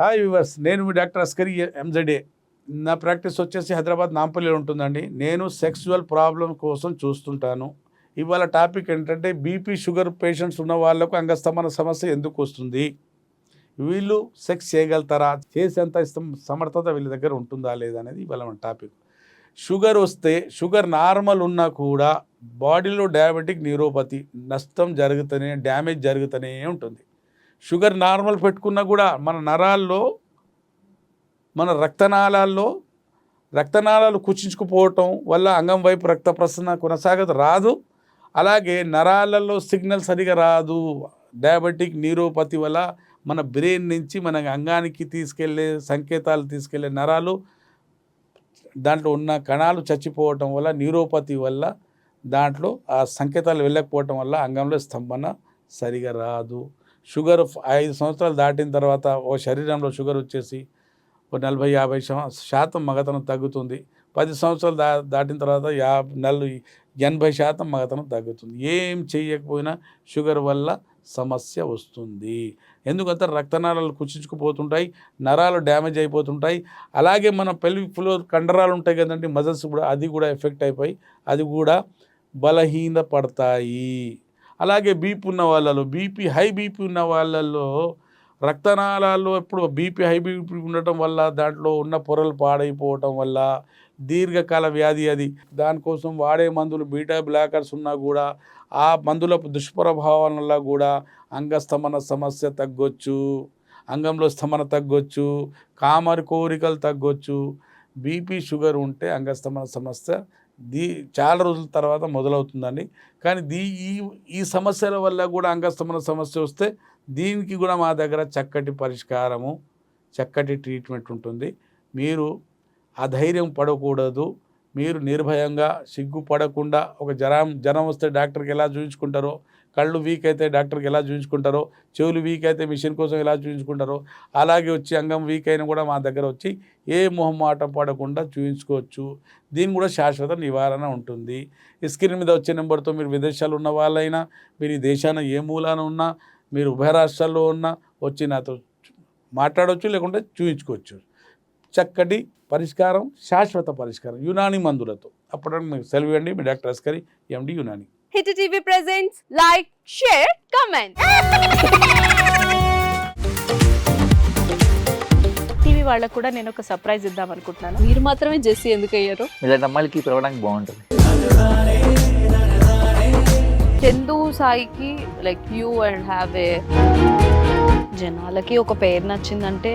Hi viewers నేను మీ doctor Askari ఎంజడే నా practice వచ్చేసి హైదరాబాద్ నాంపల్లిలో ఉంటుందండి. నేను సెక్సువల్ ప్రాబ్లం కోసం చూస్తుంటాను. ఇవాళ టాపిక్ ఏంటంటే బీపీ షుగర్ పేషెంట్స్ ఉన్న వాళ్ళకు అంగస్తమన సమస్య ఎందుకు వస్తుంది? వీళ్ళు సెక్స్ చేయగలుగుతారా? చేసేంత ఇష్టం సమర్థత వీళ్ళ దగ్గర ఉంటుందా లేదా అనేది ఇవాళ మన టాపిక్. షుగర్ వస్తే షుగర్ నార్మల్ ఉన్నా కూడా బాడీలో డయాబెటిక్ న్యూరోపతి నష్టం జరుగుతూనే డ్యామేజ్ జరుగుతూనే ఉంటుంది. షుగర్ నార్మల్ పెట్టుకున్నా కూడా మన నరాల్లో మన రక్తనాళాల్లో రక్తనాళాలు కుచించుకుపోవటం వల్ల అంగం వైపు రక్త ప్రసరణ కొనసాగదు రాదు. అలాగే నరాలలో సిగ్నల్ సరిగా రాదు. డయాబెటిక్ న్యూరోపతి వల్ల మన బ్రెయిన్ నుంచి మన అంగానికి తీసుకెళ్ళే సంకేతాలు తీసుకెళ్ళే నరాలు దాంట్లో ఉన్న కణాలు చచ్చిపోవటం వల్ల న్యూరోపతి వల్ల దాంట్లో ఆ సంకేతాలు వెళ్ళకపోవటం వల్ల అంగంలో స్తంభన సరిగా రాదు. షుగర్ ఐదు సంవత్సరాలు దాటిన తర్వాత ఓ శరీరంలో షుగర్ వచ్చేసి ఓ నలభై యాభై శాతం మగతనం తగ్గుతుంది. పది సంవత్సరాలు దా దాటిన తర్వాత యా నలభై ఎనభై శాతం మగతనం తగ్గుతుంది. ఏం చేయకపోయినా షుగర్ వల్ల సమస్య వస్తుంది. ఎందుకంటే రక్తనాళాలు కుచించుకుపోతుంటాయి నరాలు డ్యామేజ్ అయిపోతుంటాయి. అలాగే మన పెల్విక్ ఫ్లోర్ కండరాలు ఉంటాయి కదండి మజిల్స్ కూడా అది కూడా ఎఫెక్ట్ అయిపోయి అది కూడా బలహీన పడతాయి అలాగే బీపీ ఉన్న వాళ్ళలో బీపీ హై బీపీ ఉన్న వాళ్ళల్లో రక్తనాళాల్లో ఎప్పుడు బీపీ హై బీపీ ఉండటం వల్ల దాంట్లో ఉన్న పొరలు పాడైపోవటం వల్ల దీర్ఘకాల వ్యాధి అది. దానికోసం వాడే మందులు బీటా బ్లాకర్స్ ఉన్నా కూడా ఆ మందుల దుష్ప్రభావం వల్ల కూడా అంగస్తమన సమస్య తగ్గొచ్చు అంగంలో స్తమన తగ్గొచ్చు కామరి కోరికలు తగ్గొచ్చు. బీపీ షుగర్ ఉంటే అంగస్తమన సమస్య దీ చాలా రోజుల తర్వాత మొదలవుతుందండి. కానీ దీ ఈ ఈ సమస్యల వల్ల కూడా అంగస్తమన సమస్య వస్తే దీనికి కూడా మా దగ్గర చక్కటి పరిష్కారము చక్కటి ట్రీట్మెంట్ ఉంటుంది. మీరు అధైర్యం పడకూడదు. మీరు నిర్భయంగా సిగ్గుపడకుండా ఒక జ్వరం జ్వరం వస్తే డాక్టర్కి ఎలా చూపించుకుంటారో కళ్ళు వీక్ అయితే డాక్టర్కి ఎలా చూపించుకుంటారో చెవులు వీక్ అయితే మిషన్ కోసం ఎలా చూపించుకుంటారో అలాగే వచ్చి అంగం వీక్ అయినా కూడా మా దగ్గర వచ్చి ఏ మొహమాటం పడకుండా చూపించుకోవచ్చు దీని కూడా శాశ్వత నివారణ ఉంటుంది. స్క్రీన్ మీద వచ్చే నెంబర్తో మీరు విదేశాలు ఉన్న వాళ్ళైనా మీరు ఈ దేశాన ఏ మూలాన ఉన్నా మీరు ఉభయ రాష్ట్రాల్లో ఉన్నా వచ్చి నాతో మాట్లాడవచ్చు లేకుంటే చూపించుకోవచ్చు చక్కటి పరిష్కారం శాశ్వత పరిష్కారం యునాని మందులతో. మీకు సెలవు ఇవ్వండి మీ doctor Askari MD Unani. Hit TV presents like share comment TV వాళ్ళకు కూడా నేను ఒక సర్ప్రైజ్ ఇద్దాం అనుకుంటున్నాను. మీరు మాత్రమే జెస్సీ ఎందుకు అయ్యారు ఇలాంటి అమ్మాయిలకి పిలవడానికి బాగుంటుంది. చందు సాయికి like you and have a జనాలకి ఒక పేరు నచ్చిందంటే